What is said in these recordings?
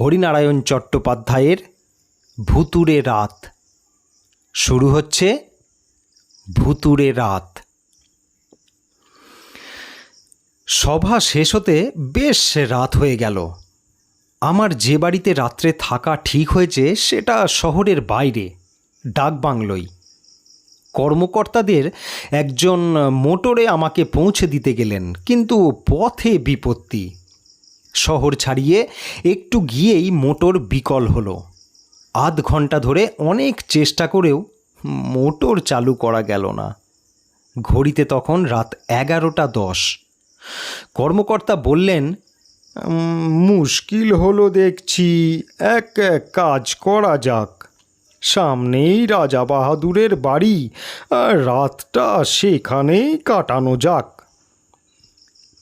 হরিনারায়ণ চট্টোপাধ্যায়ের ভুতুরে রাত। শুরু হচ্ছে ভুতুরে রাত। সভা শেষ হতে বেশ রাত হয়ে গেল। আমার যে বাড়িতে রাত্রে থাকা ঠিক হয়েছে সেটা শহরের বাইরে ডাকবাংলোয় কর্মকর্তাদের একজন মোটরে আমাকে পৌঁছে দিতে গেলেন, কিন্তু পথে বিপত্তি। শহর ছাড়িয়ে একটু গিয়েই মোটর বিকল হলো। আধ ঘণ্টা ধরে অনেক চেষ্টা করেও মোটর চালু করা গেল না। ঘড়িতে তখন রাত এগারোটা দশ। কর্মকর্তা বললেন, মুশকিল হলো দেখছি, এক এক কাজ করা যাক। সামনেই রাজা বাহাদুরের বাড়ি রাতটা সেখানেই কাটানো যাক।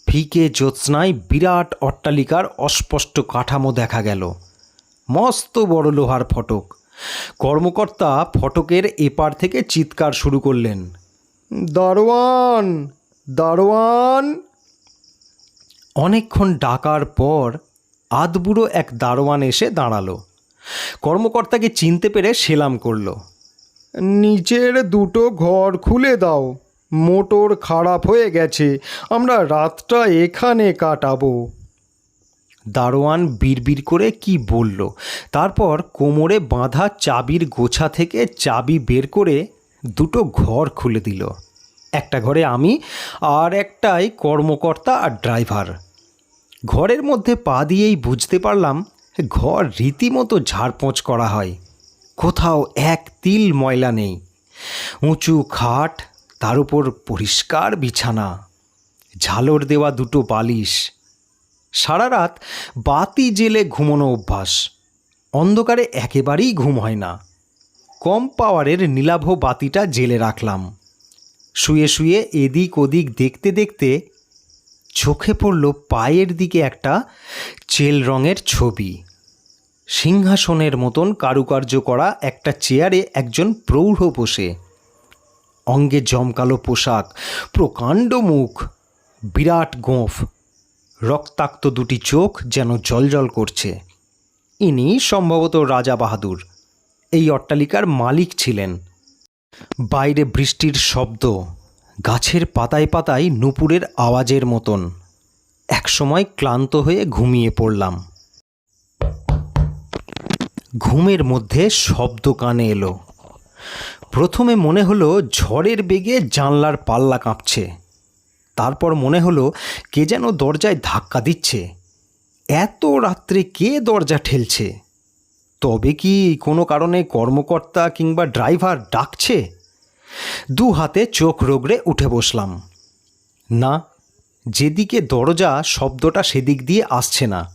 ফিকে জ্যোৎস্নায় বিরাট অট্টালিকার অস্পষ্ট কাঠামো দেখা গেল। মস্ত বড় লোহার ফটক। কর্মকর্তা ফটকের এপার থেকে চিৎকার শুরু করলেন। দারোয়ান! দারোয়ান! অনেকক্ষণ ডাকার পর আধবুড়ো এক দারোয়ান এসে দাঁড়াল। কর্মকর্তাকে চিনতে পেরে সেলাম করল। নিচের দুটো ঘর খুলে দাও। মোটর খারাপ হয়ে গেছে, আমরা রাতটা এখানে কাটাবো। দারোয়ান বিড়বিড় করে কি বলল? তারপর কোমরে বাঁধা চাবির গোছা থেকে চাবি বের করে দুটো ঘর খুলে দিল। একটা ঘরে আমি আর একটাই কর্মকর্তা আর ড্রাইভার। ঘরের মধ্যে পা দিয়েই বুঝতে পারলাম, ঘর রীতিমতো ঝাড়পোঁচ করা হয়। কোথাও এক তিল ময়লা নেই। উঁচু খাট তার উপর পরিষ্কার বিছানা, ঝালর দেওয়া দুটো বালিশ। সারা রাত বাতি জেলে ঘুমোনো অভ্যাস। অন্ধকারে একেবারেই ঘুম হয় না। কম পাওয়ারের নীলাভ বাতিটা জেলে রাখলাম। শুয়ে শুয়ে এদিক ওদিক দেখতে দেখতে চোখে পড়ল পায়ের দিকে একটা চেল রঙের ছবি। সিংহাসনের মতন কারুকার্য করা একটা চেয়ারে একজন প্রৌঢ় বসে। অঙ্গে জমকালো পোশাক, প্রকাণ্ড মুখ, বিরাট গোঁফ। রক্তাক্ত দুটি চোখ যেন জলজল করছে। ইনি সম্ভবত রাজা বাহাদুর। এই অট্টালিকার মালিক ছিলেন। বাইরে বৃষ্টির শব্দ, গাছের পাতায় পাতায় নুপুরের আওয়াজের মতন। একসময় ক্লান্ত হয়ে ঘুমিয়ে পড়লাম। ঘুমের মধ্যে শব্দ কানে এলো। প্রথমে মনে হলো ঝড়ের বেগে জানলার পাল্লা কাঁপছে। তারপর মনে হলো কে যেন দরজায় ধাক্কা দিচ্ছে। এত রাত্রে কে দরজা ঠেলছে? তবে কি কোনো কারণে কর্মকর্তা কিংবা ড্রাইভার ডাকছে? দু হাতে চোখ রোগড়ে উঠে বসলাম। না, যেদিকে দরজা শব্দটা সেদিক দিয়ে আসছে না।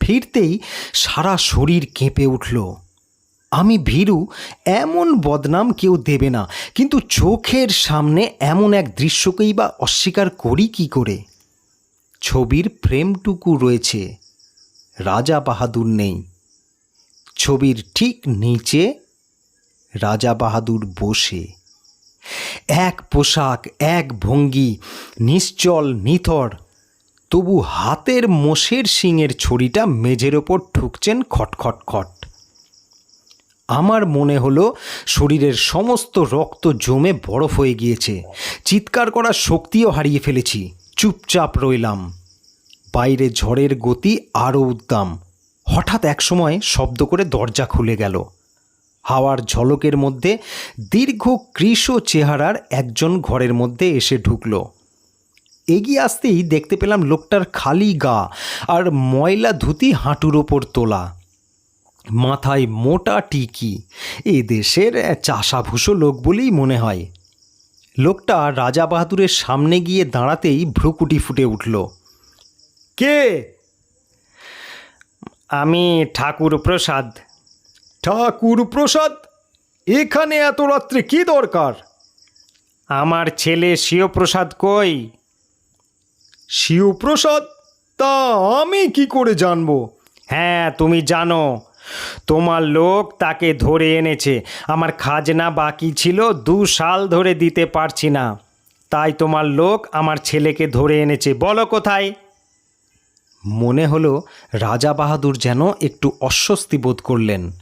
ফিরতেই সারা শরীর কেঁপে উঠল। আমি ভীরু, এমন বদনাম কেউ দেবে না, কিন্তু চোখের সামনে এমন এক দৃশ্যকেই বা অস্বীকার করি কি করে? ছবির ফ্রেমটুকু রয়েছে, রাজা বাহাদুর নেই। ছবির ঠিক নিচে রাজা বাহাদুর বসে। এক পোশাক, এক ভঙ্গি, নিশ্চল, নিথর, তবু হাতের মোষের শিঙের ছড়িটা মেঝের ওপর ঠুকছেন খটখট খট। আমার মনে হলো শরীরের সমস্ত রক্ত জমে বরফ হয়ে গিয়েছে। চিৎকার করার শক্তিও হারিয়ে ফেলেছি। চুপচাপ রইলাম। বাইরে ঝড়ের গতি আরও উদ্দাম। হঠাৎ একসময় শব্দ করে দরজা খুলে গেল। হাওয়ার ঝলকের মধ্যে দীর্ঘ কৃষ চেহারার একজন ঘরের মধ্যে এসে ঢুকলো। এগিয়ে আসতেই দেখতে পেলাম লোকটার খালি গা আর ময়লা ধুতি হাঁটুর ওপর তোলা। মাথায় মোটা টিকি। এ দেশের চাষাভুষো লোক বলেই মনে হয়। লোকটা রাজা বাহাদুরের সামনে গিয়ে দাঁড়াতেই ভ্রুকুটি ফুটে উঠল। কে? আমি ঠাকুর প্রসাদ ঠাকুর প্রসাদ এখানে এত রাত্রে কি দরকার? আমার ছেলে শিবপ্রসাদ কই? শিবপ্রসাদ? তা আমি কি করে জানব? হ্যাঁ তুমি জানো। তোমার লোক তাকে ধরে এনেছে। আমার খাজনা বাকি ছিল, দু সাল ধরে দিতে পারছি না। তাই তোমার লোক আমার ছেলেকে ধরে এনেছে। বলো কোথায়? মনে হলো রাজা বাহাদুর যেন একটু অস্বস্তি বোধ করলেন।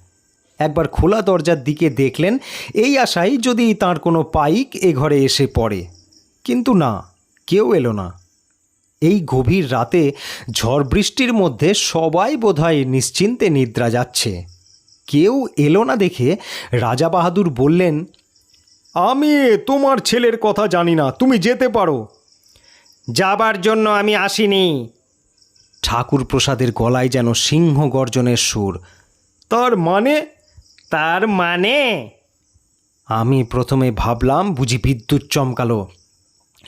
একবার খোলা দরজার দিকে দেখলেন, এই আশায় যদি তার কোনো পাইক এ ঘরে এসে পড়ে। কিন্তু না, কেউ এলো না। এই গভীর রাতে ঝড় বৃষ্টির মধ্যে সবাই বোধহয় নিশ্চিন্তে নিদ্রা যাচ্ছে। কেউ এলো না দেখে রাজা বাহাদুর বললেন আমি তোমার ছেলের কথা জানি না তুমি যেতে পারো। যাবার জন্য আমি আসিনি। ঠাকুর প্রসাদের গলায় যেন সিংহ গর্জনের সুর তার মানে? তার মানে? আমি প্রথমে ভাবলাম বুঝি বিদ্যুৎ চমকালো।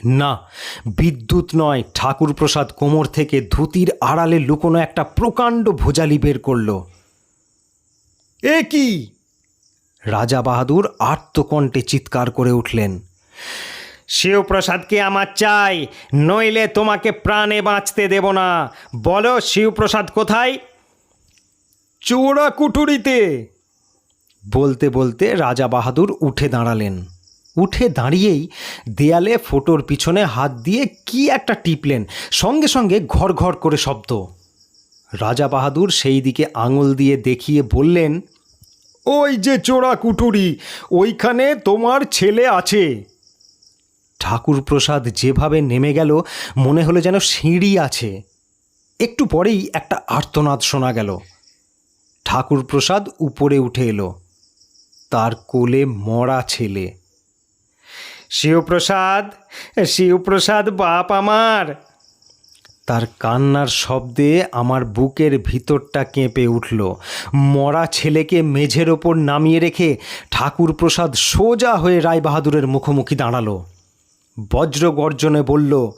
না, বিদ্যুৎ নয় ঠাকুর প্রসাদ কোমর থেকে ধুতির আড়ালে লুকোনো একটা প্রকাণ্ড ভোজালি বের করল। এ কি? রাজা বাহাদুর আর্তকণ্ঠে চিৎকার করে উঠলেন, শিবপ্রসাদকে আমার চাই, নইলে তোমাকে প্রাণে বাঁচতে দেব না। বলো, শিবপ্রসাদ কোথায়? চোরা কুটুরিতে বলতে বলতে রাজা বাহাদুর উঠে দাঁড়ালেন। উঠে দাঁড়িয়েই দেয়ালে ফোটোর পিছনে হাত দিয়ে কি একটা টিপলেন, সঙ্গে সঙ্গে ঘর ঘর করে শব্দ। রাজা বাহাদুর সেই দিকে আঙুল দিয়ে দেখিয়ে বললেন, ওই যে চোরা কুটুরি ওইখানে তোমার ছেলে আছে। ঠাকুর প্রসাদ যেভাবে নেমে গেল, মনে হলো যেন সিঁড়ি আছে। একটু পরেই একটা আর্তনাদ শোনা গেল। ঠাকুর প্রসাদ উপরে উঠে এলো। তার কোলে মরা ছেলে। শিবপ্রসাদ শিবপ্রসাদ বাপ আমার। তার কান্নার শব্দে আমার বুকের ভিতরটা কেঁপে উঠল। মরা ছেলেকে মেঝের ওপর নামিয়ে রেখে ঠাকুর প্রসাদ সোজা হয়ে রায়বাহাদুরের মুখোমুখি দাঁড়াল। বজ্র গর্জনে বলল,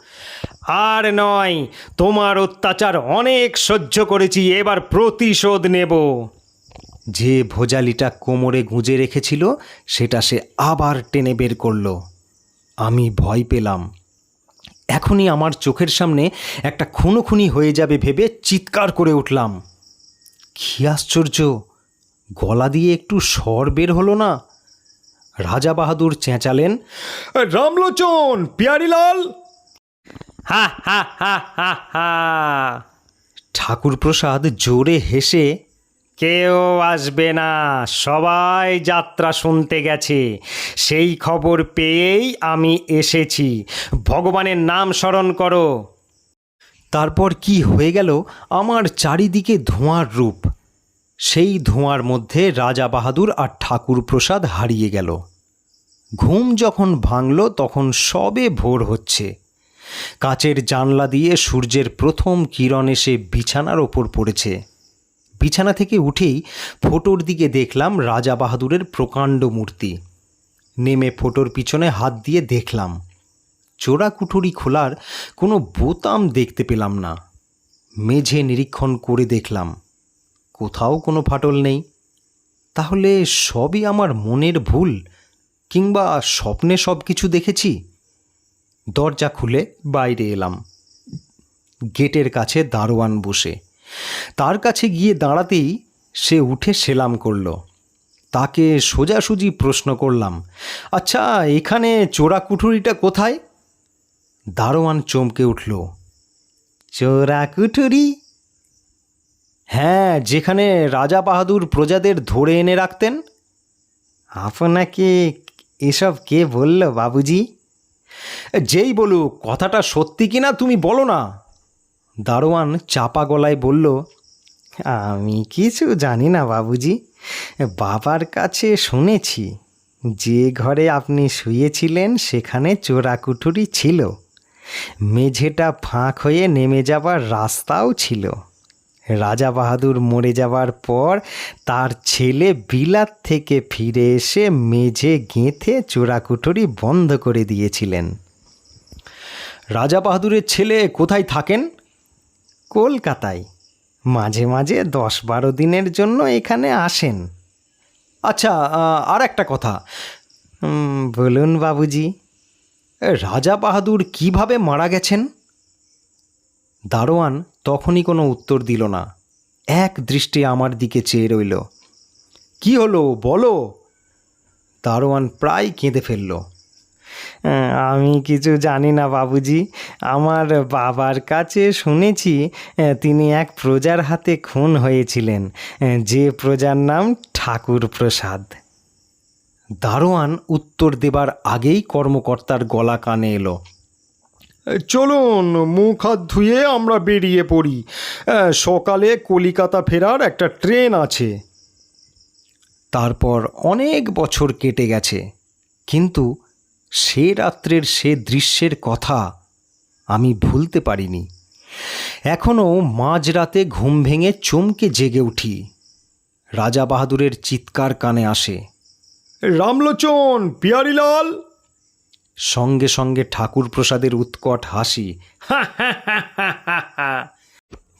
আর নয়, তোমার অত্যাচার অনেক সহ্য করেছি, এবার প্রতিশোধ নেব। যে ভোজালিটা কোমরে গুঁজে রেখেছিল, সেটা সে আবার টেনে বের করল। আমি ভয় পেলাম। এখনই আমার চোখের সামনে একটা খুনোখুনি হয়ে যাবে ভেবে চিৎকার করে উঠলাম। কি আশ্চর্য! গলা দিয়ে একটু স্বর বের হলো না। রাজা বাহাদুর চেঁচালেন রামলোচন, পিয়ারিলাল! হা হা হা হা হা! ঠাকুর প্রসাদ জোরে হেসে কেউ আসবে না। সবাই যাত্রা শুনতে গেছে। সেই খবর পেয়েই আমি এসেছি। ভগবানের নাম স্মরণ করো। তারপর কি হয়ে গেল আমার চারিদিকে ধোঁয়ার রূপ। সেই ধোঁয়ার মধ্যে রাজা বাহাদুর আর ঠাকুর প্রসাদ হারিয়ে গেল। ঘুম যখন ভাঙল তখন সবে ভোর হচ্ছে। কাচের জানলা দিয়ে সূর্যের প্রথম কিরণ এসে বিছানার ওপর পড়েছে। বিছানা থেকে উঠেই ফোটোর দিকে দেখলাম রাজা বাহাদুরের প্রকাণ্ড মূর্তি। নেমে ফোটোর পিছনে হাত দিয়ে দেখলাম চোরা কুঠুরি খোলার কোনো বোতাম দেখতে পেলাম না। মেঝে নিরীক্ষণ করে দেখলাম, কোথাও কোনো ফাটল নেই। তাহলে সবই আমার মনের ভুল, কিংবা স্বপ্নে সব কিছু দেখেছি? দরজা খুলে বাইরে এলাম। গেটের কাছে দারোয়ান বসে। তার কাছে গিয়ে দাঁড়াতেই সে উঠে সেলাম করল। তাকে সোজাসুজি প্রশ্ন করলাম আচ্ছা এখানে চোরা কুঠুরিটা কোথায়? দারোয়ান চমকে উঠল চোরা কুঠুরি হ্যাঁ যেখানে রাজা বাহাদুর প্রজাদের ধরে এনে রাখতেন। আপনাকে এসব কে বলল, বাবুজি? যেই বলুক, কথাটা সত্যি কিনা তুমি বলো না। দারোয়ান চাপা গলায় বলল, আমি কিছু জানি না বাবুজি, বাবার কাছে শুনেছি। যে ঘরে আপনি শুয়েছিলেন সেখানে চোরাকুঠুরি ছিল। মেঝেটা ফাঁক হয়ে নেমে যাবার রাস্তাও ছিল। রাজা বাহাদুর মরে যাবার পর তার ছেলে বিলাত থেকে ফিরে এসে মেঝে গেঁথে চোরাকুঠুরি বন্ধ করে দিয়েছিলেন। রাজা বাহাদুরের ছেলে কোথায় থাকেন? কলকাতায় মাঝে মাঝে দশ বারো দিনের জন্য এখানে আসেন। আচ্ছা আর একটা কথা। বলুন বাবুজি, রাজা বাহাদুর কীভাবে মারা গেছেন? দারোয়ান তখনই কোনো উত্তর দিল না। এক দৃষ্টি আমার দিকে চেয়ে রইল। কি হলো, বলো? দারোয়ান প্রায় কেঁদে ফেলল। আমি কিছু জানি না বাবুজি। আমার বাবার কাছে শুনেছি তিনি এক প্রজার হাতে খুন হয়েছিলেন। যে প্রজার নাম ঠাকুর প্রসাদ। দারোয়ান উত্তর দেবার আগেই কর্মকর্তার গলা কানে এলো। চলুন, মুখ হাত ধুয়ে আমরা বেরিয়ে পড়ি। সকালে কলিকাতা ফেরার একটা ট্রেন আছে। তারপর অনেক বছর কেটে গেছে। কিন্তু সে রাত্রের সে দৃশ্যের কথা আমি ভুলতে পারিনি। এখনও মাঝরাতে ঘুম ভেঙে চমকে জেগে উঠি। রাজা বাহাদুরের চিৎকার কানে আসে, রামলোচন, পিয়ারিলাল! সঙ্গে সঙ্গে ঠাকুর প্রসাদের উৎকট হাসি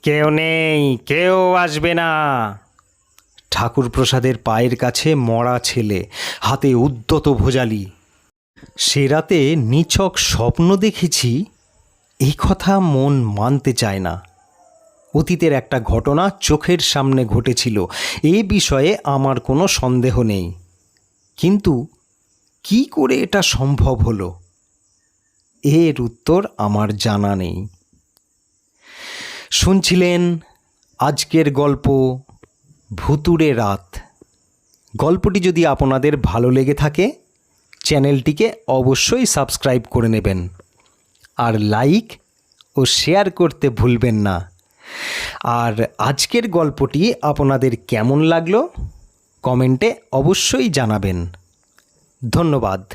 কেউ নেই, কেউ আসবে না! ঠাকুর প্রসাদের পায়ের কাছে মরা ছেলে, হাতে উদ্যত ভোজালি সে রাতে নিছক স্বপ্ন দেখেছি, এই কথা মন মানতে চায় না। অতীতের একটা ঘটনা চোখের সামনে ঘটেছিল, এ বিষয়ে আমার কোনো সন্দেহ নেই। কিন্তু কি করে এটা সম্ভব হলো? এর উত্তর আমার জানা নেই। শুনছিলেন আজকের গল্প ভুতুড়ে রাত। গল্পটি যদি আপনাদের ভালো লেগে থাকে চ্যানেলটিকে অবশ্যই সাবস্ক্রাইব করে নেবেন। আর লাইক ও শেয়ার করতে ভুলবেন না। আর আজকের গল্পটি আপনাদের কেমন লাগল? কমেন্টে অবশ্যই জানাবেন। ধন্যবাদ।